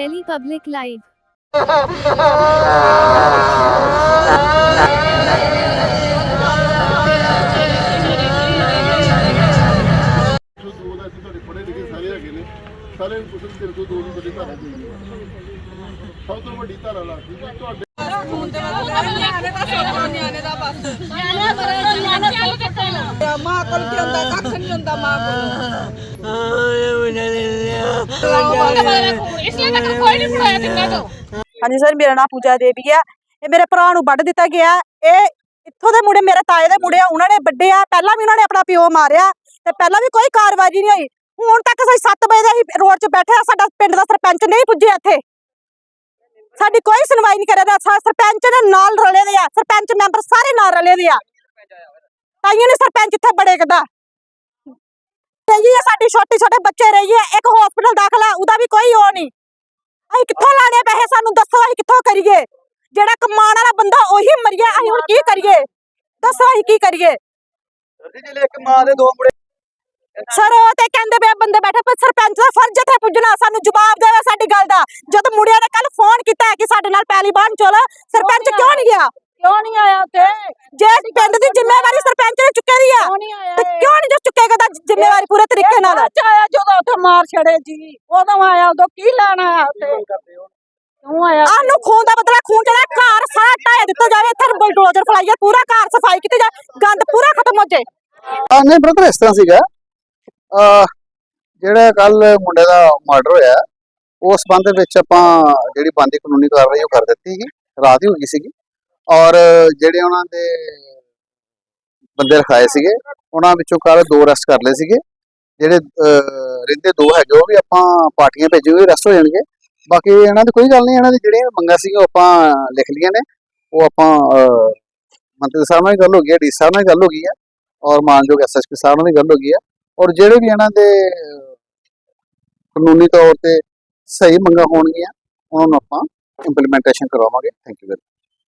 Delhi Public Live. ਸਾਰੇ ਕੁਸ਼ਲ ਸਿਰ ਤੋਂ ਦੋ ਨੂੰ ਬੜੀ ਧਾਰਾ ਦੇ ਸਭ ਤੋਂ ਵੱਡੀ ਧਾਰਾ ਲਾ ਤੁਹਾਡੇ ਮਾਂ ਕੋਲ ਕੀ ਹੁੰਦਾ ਕੱਖ ਨਹੀਂ ਹੁੰਦਾ ਮਾਂ ਕੋਲ ਆਏ ਮੇਰੇ हाँ जी सर मेरा नाम पूजा देवी है ये मेरे भरा बढ़ दिता गया इतों के मुड़े मेरे ताए के मुड़े उन्होंने बढ़े आ पहला भी उन्होंने अपना प्यो मारिया पहला भी कोई कार्रवाई नहीं हुई हूँ तक अभी सत्त बजे अं रोड च बैठे पिंड का सरपंच नहीं पुजे इतने सुनवाई नहीं करे सरपंच सारे नाल रले ताइयों बड़े ਰਹੀ ਹੈ ਸਾਡੀ ਛੋਟੇ ਛੋਟੇ ਬੱਚੇ ਰਹੀ ਹੈ ਇੱਕ ਹਸਪੀਟਲ ਦਾਖਲਾ ਉਹਦਾ ਵੀ ਕੋਈ ਉਹ ਨਹੀਂ। ਅਸੀਂ ਕਿੱਥੋਂ ਲਾਣੇ ਪੈਸੇ ਸਾਨੂੰ ਦੱਸੋ ਅਸੀਂ ਕਿੱਥੋਂ ਕਰੀਏ? ਜਿਹੜਾ ਕਮਾਉਣ ਵਾਲਾ ਬੰਦਾ ਉਹੀ ਮਰੀਆ ਅਸੀਂ ਹੁਣ ਕੀ ਕਰੀਏ? ਦੱਸੋ ਅਸੀਂ ਕੀ ਕਰੀਏ? ਜਿਹੜੇ ਇੱਕ ਮਾਂ ਦੇ ਦੋ ਮੁੰਡੇ ਸਰ ਉਹ ਤੇ ਕਹਿੰਦੇ ਪਏ ਆ ਬੰਦੇ ਬੈਠੇ ਪਰ ਸਰਪੰਚ ਦਾ ਫਰਜ਼ ਇੱਥੇ ਪੁੱਜਣਾ ਸਾਨੂੰ ਜਵਾਬ ਦੇਵੇ ਸਾਡੀ ਗੱਲ ਦਾ। ਜਦ ਮੁੰਡਿਆਂ ਨੇ ਕੱਲ ਫੋਨ ਕੀਤਾ ਹੈ ਕਿ ਸਾਡੇ ਨਾਲ ਪਹਿਲੀ ਬਾਣ ਚੋਲ ਸਰਪੰਚ ਕਿਉਂ ਨਹੀਂ ਗਿਆ? ਕਿਉਂ ਨਹੀਂ ਆਇਆ ਉੱਥੇ? ਜੇ ਪਿੰਡ ਦੀ ਜ਼ਿੰਮੇਵਾਰੀ ਸਰਪੰਚ ਨੇ ਚੁੱਕੀ ਦੀ ਆ ਕਿਉਂ ਨਹੀਂ ਆਇਆ ਤੇ ਕਿਉਂ ਨਹੀਂ ਜੋ ਚੁੱਕੇਗਾ ਤਾਂ ਜ਼ਿੰਮੇਵਾਰੀ ਪੂਰੇ ਤਰੀਕੇ ਨਾਲ ਆਇਆ ਜਦੋਂ ਉੱਥੇ ਮਾਰ ਛੜੇ ਜੀ ਉਦੋਂ ਆਇਆ ਉਦੋਂ ਕੀ ਲੈਣ ਆਇਆ ਉੱਥੇ? ਕਿਉਂ ਆਇਆ ਆਨੂੰ ਖੂਨ ਦਾ ਬਦਲਾ ਖੂਨ ਜਿਹੜਾ ਘਰ ਸਾਰਾ ਢਾਹ ਦਿੱਤਾ ਜਾਵੇ ਇੱਥੇ ਬਲਡੋਜ਼ਰ ਫਲਾਈਏ ਪੂਰਾ ਘਰ ਸਫ਼ਾਈ ਕੀਤੀ ਜਾਵੇ ਗੰਦ ਪੂਰਾ ਖਤਮ ਹੋ ਜਾਏ। ਆ ਨਹੀਂ ਬ੍ਰਦਰ ਇਸ ਤਰ੍ਹਾਂ ਸੀਗਾ ਆ ਜਿਹੜਾ ਕੱਲ ਮੁੰਡੇ ਦਾ ਮਰਡਰ ਹੋਇਆ ਉਸ ਸੰਬੰਧ ਵਿੱਚ ਆਪਾਂ ਜਿਹੜੀ ਬੰਦੀ ਕਾਨੂੰਨੀ ਕਾਰਵਾਈ ਉਹ ਕਰ ਦਿੱਤੀ ਸੀ ਰਾਤ ਹੀ ਹੋ ਗਈ ਸੀਗੀ ਔਰ ਜਿਹੜੇ ਉਹਨਾਂ ਦੇ ਬੰਦੇ ਰਖਾਏ ਸੀਗੇ ਉਹਨਾਂ ਵਿੱਚੋਂ ਕੱਲ ਦੋ ਅਰੈਸਟ ਕਰ ਲਏ ਸੀਗੇ ਜਿਹੜੇ ਰਹਿੰਦੇ ਦੋ ਹੈਗੇ, ਉਹ ਵੀ ਆਪਾਂ ਪਾਰਟੀਆਂ ਭੇਜੇ ਹੋਏ ਅਰੈਸਟ ਹੋ ਜਾਣਗੇ। ਬਾਕੀ ਇਹਨਾਂ ਦੀ ਕੋਈ ਗੱਲ ਨਹੀਂ, ਇਹਨਾਂ ਦੀ ਜਿਹੜੀਆਂ ਮੰਗਾਂ ਸੀਗੀਆਂ, ਉਹ ਆਪਾਂ ਲਿਖ ਲਈਆਂ ਨੇ। ਉਹ ਆਪਾਂ ਮੰਤਰੀ ਸਾਹਿਬ ਨਾਲ ਵੀ ਗੱਲ ਹੋ ਗਈ ਹੈ, ਡੀ ਸਾਹਿਬ ਨਾਲ ਵੀ ਗੱਲ ਹੋ ਗਈ ਹੈ, ਔਰ ਮਾਨਯੋਗ ਐਸਐਸਪੀ ਸਾਹਿਬ ਨਾਲ ਵੀ ਗੱਲ ਹੋ ਗਈ ਹੈ। ਔਰ ਜਿਹੜੇ ਵੀ ਇਹਨਾਂ ਦੇ ਕਾਨੂੰਨੀ ਤੌਰ ਤੇ ਸਹੀ ਮੰਗਾਂ ਹੋਣਗੀਆਂ, ਉਹਨਾਂ ਨੂੰ ਆਪਾਂ ਇੰਪਲੀਮੈਂਟੇਸ਼ਨ ਕਰਵਾਵਾਂਗੇ। Thank you very